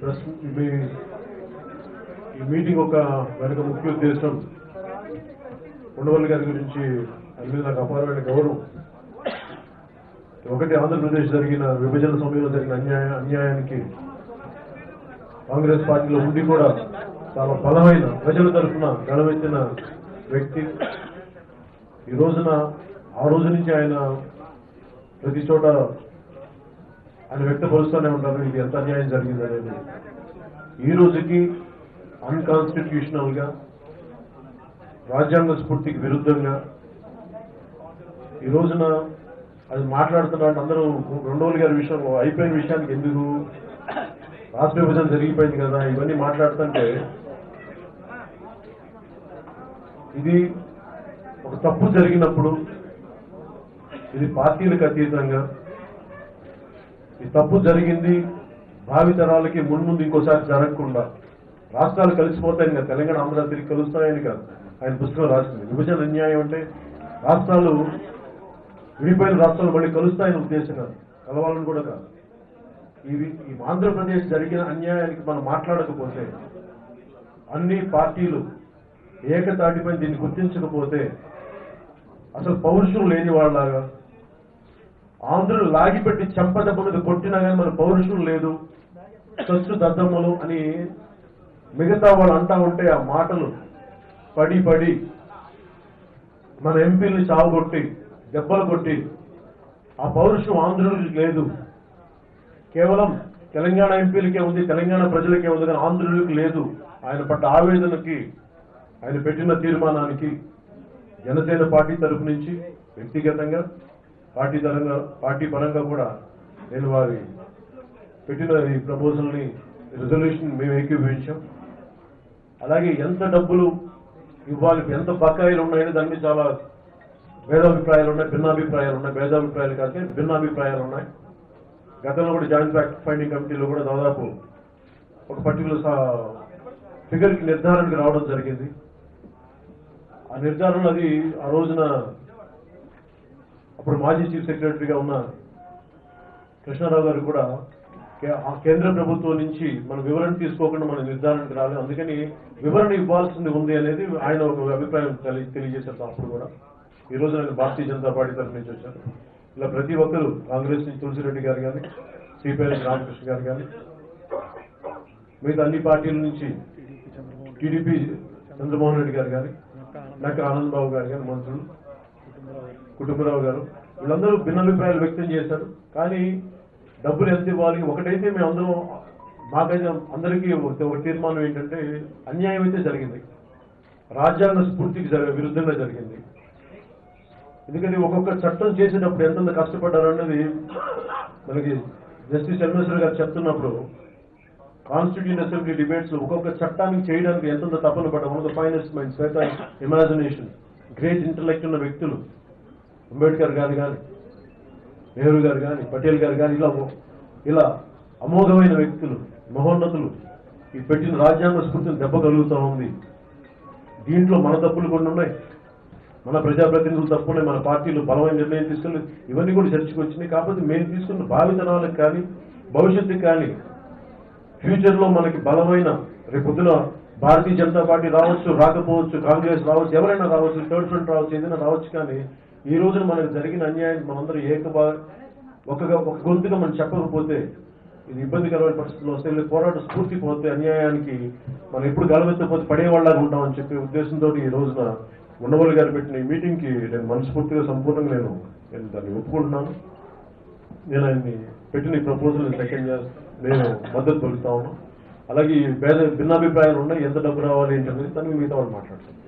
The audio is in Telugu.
ప్రెస్ మీ ఈ మీటింగ్ ఒక వెనుక ముఖ్య ఉద్దేశం. ఉండవల్లి గారి గురించి ఆయన మీద నాకు అపారమైన గౌరవం. ఒకటి ఆంధ్రప్రదేశ్ జరిగిన విభజన సమయంలో జరిగిన అన్యాయ అన్యాయానికి కాంగ్రెస్ పార్టీలో ఉండి కూడా చాలా బలమైన ప్రజల తరఫున గడవెత్తిన వ్యక్తి. ఈ రోజున ఆ రోజు నుంచి ఆయన ప్రతి చోట అని వ్యక్తపరుస్తూనే ఉంటారు. ఇది ఎంత అన్యాయం జరిగిందనేది ఈ రోజుకి అన్కాన్స్టిట్యూషనల్గా రాజ్యాంగ స్ఫూర్తికి విరుద్ధంగా ఈ రోజున అది మాట్లాడుతున్నట్టు అందరూ రెండోలు గారి విషయంలో అయిపోయిన విషయానికి ఎందుకు? రాష్ట్ర విభజన జరిగిపోయింది కదా ఇవన్నీ మాట్లాడుతుంటే ఇది ఒక తప్పు జరిగినప్పుడు ఇది పార్టీలకు అతీతంగా ఈ తప్పు జరిగింది భావి తరాలకి మున్ముందు ఇంకోసారి జరగకుండా రాష్ట్రాలు కలిసిపోతాయని కాదు తెలంగాణ ఆంధ్ర తిరిగి కలుస్తాయని కాదు ఆయన పుస్తకం రాసింది. విభజన అన్యాయం అంటే రాష్ట్రాలు విడిపోయిన రాష్ట్రాలు మళ్ళీ కలుస్తాయని ఉద్దేశం కాదు కలవాలని కూడా కాదు. ఇవి ఈ ఆంధ్రప్రదేశ్ జరిగిన అన్యాయానికి మనం మాట్లాడకపోతే అన్ని పార్టీలు ఏకతాటిపై దీన్ని గుర్తించకపోతే అసలు పౌరుషం లేని వాళ్ళలాగా ఆంధ్రులు లాగిపెట్టి చెంపదెబ్బ మీద కొట్టినా కానీ మన పౌరుషం లేదు. చచ్చు దద్దమ్మలు అని మిగతా వాళ్ళు అంటా ఉంటే ఆ మాటలు పడి పడి మన ఎంపీల్ని చావగొట్టి దెబ్బలు కొట్టి ఆ పౌరుషం ఆంధ్రులకు లేదు. కేవలం తెలంగాణ ఎంపీలకే ఉంది తెలంగాణ ప్రజలకే ఉంది కానీ ఆంధ్రులకు లేదు. ఆయన పడ్డ ఆవేదనకి ఆయన పెట్టిన తీర్మానానికి జనసేన పార్టీ తరపు నుంచి వ్యక్తిగతంగా పార్టీ పరంగా పార్టీ పరంగా కూడా నేను వారి పెట్టిన ఈ ప్రపోజల్ని రిజల్యూషన్ మేము ఏకీభవించాం. అలాగే ఎంత డబ్బులు ఇవ్వాలి ఎంత బకాయిలు ఉన్నాయని దాని మీద చాలా భేదాభిప్రాయాలు ఉన్నాయి భిన్నాభిప్రాయాలు ఉన్నాయి. భేదాభిప్రాయాలు కాక భిన్నాభిప్రాయాలు ఉన్నాయి. గతంలో కూడా జాయింట్ ఫ్యాక్ట్ ఫైండింగ్ కమిటీలో కూడా దాదాపు ఒక పర్టికులర్ ఫిగర్కి నిర్ధారణకి రావడం జరిగింది. ఆ నిర్ధారణ అది ఆ రోజున అప్పుడు మాజీ చీఫ్ సెక్రటరీగా ఉన్న కృష్ణారావు గారు కూడా ఆ కేంద్ర ప్రభుత్వం నుంచి మనం వివరణ తీసుకోకుండా మనం నిర్ధారణకు రాలేదు అందుకని వివరణ ఇవ్వాల్సింది ఉంది అనేది ఆయన ఒక అభిప్రాయం తెలియజేశారు అప్పుడు కూడా. ఈ రోజు నేను భారతీయ జనతా పార్టీ తరఫు నుంచి వచ్చారు. ఇలా ప్రతి ఒక్కరు కాంగ్రెస్ నుంచి తులసిరెడ్డి గారు కానీ సిపిఐ రామకృష్ణ గారు కానీ మిగతా అన్ని పార్టీల నుంచి టీడీపీ చంద్రమోహన్ రెడ్డి గారు కానీ నక్క ఆనంద్ బాబు గారు కానీ మంత్రులు కుటుంబరావు గారు. వీళ్ళందరూ భిన్నాభిప్రాయాలు వ్యక్తం చేశారు. కానీ డబ్బులు ఎంత ఇవ్వాలి? ఒకటైతే మేము అందరం మాకైతే అందరికీ ఒక తీర్మానం ఏంటంటే అన్యాయం అయితే జరిగింది. రాజ్యాంగ స్ఫూర్తికి విరుద్ధంగా జరిగింది. ఎందుకంటే ఒక్కొక్క చట్టం చేసేటప్పుడు ఎంతెంత కష్టపడ్డారన్నది మనకి జస్టిస్ చంద్రశేఖర్ గారు చెప్తున్నప్పుడు కాన్స్టిట్యూషన్ అసెంబ్లీ డిబేట్స్ ఒక్కొక్క చట్టానికి చేయడానికి ఎంతంత తపన పడ్డారు వన్ ఆఫ్ ద మైండ్ స్వేత ఇమాజినేషన్ గ్రేట్ ఇంటలెక్ట్ ఉన్న వ్యక్తులు. అంబేద్కర్ గారు కానీ నెహ్రూ గారు కానీ పటేల్ గారు కానీ ఇలా ఇలా అమోఘమైన వ్యక్తులు మహోన్నతులు. ఈ పెట్టిన రాజ్యాంగ స్ఫూర్తిని దెబ్బ కలుగుతూ ఉంది. దీంట్లో మన తప్పులు కొన్ని ఉన్నాయి. మన ప్రజాప్రతినిధులు తప్పు మన పార్టీలు బలమైన నిర్ణయం తీసుకుని ఇవన్నీ కూడా చర్చకు వచ్చినాయి. కాకపోతే మేము తీసుకున్న భావితనాలకు కానీ భవిష్యత్తుకి కానీ ఫ్యూచర్లో మనకి బలమైన రేపొద్దున భారతీయ జనతా పార్టీ రావచ్చు రాకపోవచ్చు కాంగ్రెస్ రావచ్చు ఎవరైనా రావచ్చు థర్డ్ ఫ్రంట్ రావచ్చు ఏదైనా రావచ్చు కానీ ఈ రోజున మనకు జరిగిన అన్యాయం మనందరూ ఏకబా ఒక ఒక గొంతుగా మనం చెప్పకపోతే ఇది ఇబ్బందికరమైన పరిస్థితుల్లో వస్తే పోరాట స్ఫూర్తి పోతే అన్యాయానికి మనం ఎప్పుడు గలవెత్తపోతే పడేవాళ్ళగా ఉంటామని చెప్పే ఉద్దేశంతో ఈ రోజున ఉండవల్లి గారు పెట్టిన ఈ మీటింగ్కి నేను మనస్ఫూర్తిగా సంపూర్ణంగా నేను నేను దాన్ని ఒప్పుకుంటున్నాను. నేను ఆయన్ని పెట్టిన ఈ ప్రపోజల్ సెకండ్ నేను మద్దతు పలుకుతా ఉన్నాను. అలాగే ఈ భేద భిన్నాభిప్రాయాలు ఉన్నాయి. ఎంత డబ్బు రావాలి ఏంటనేది తను మిగతా వాళ్ళు మాట్లాడతాను